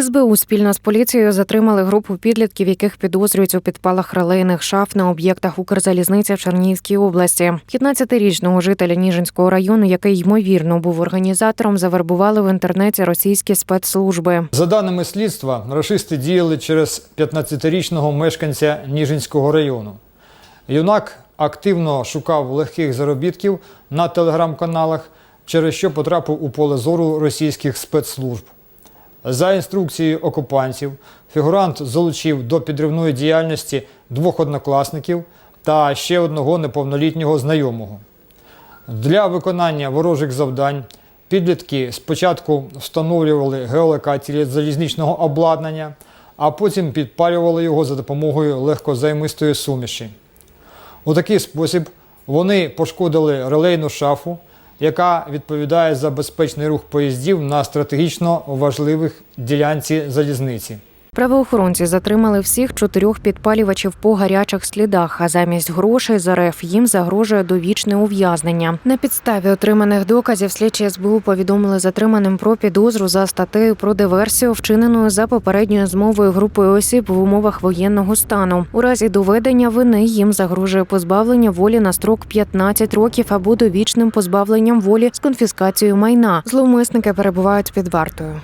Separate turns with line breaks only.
СБУ спільно з поліцією затримали групу підлітків, яких підозрюють у підпалах релейних шаф на об'єктах Укрзалізниці в Чернігівській області. 15-річного жителя Ніжинського району, який ймовірно був організатором, завербували в інтернеті російські спецслужби.
За даними слідства, рашисти діяли через 15-річного мешканця Ніжинського району. Юнак активно шукав легких заробітків на телеграм-каналах, через що потрапив у поле зору російських спецслужб. За інструкцією окупантів, фігурант залучив до підривної діяльності двох однокласників та ще одного неповнолітнього знайомого. Для виконання ворожих завдань підлітки спочатку встановлювали геолокації залізничного обладнання, а потім підпалювали його за допомогою легкозаймистої суміші. У такий спосіб вони пошкодили релейну шафу, яка відповідає за безпечний рух поїздів на стратегічно важливих ділянці залізниці.
Правоохоронці затримали всіх чотирьох підпалювачів по гарячих слідах, а замість грошей за РФ їм загрожує довічне ув'язнення. На підставі отриманих доказів слідчі СБУ повідомили затриманим про підозру за статтею про диверсію, вчиненою за попередньою змовою групою осіб в умовах воєнного стану. У разі доведення вини їм загрожує позбавлення волі на строк 15 років або довічним позбавленням волі з конфіскацією майна. Зловмисники перебувають під вартою.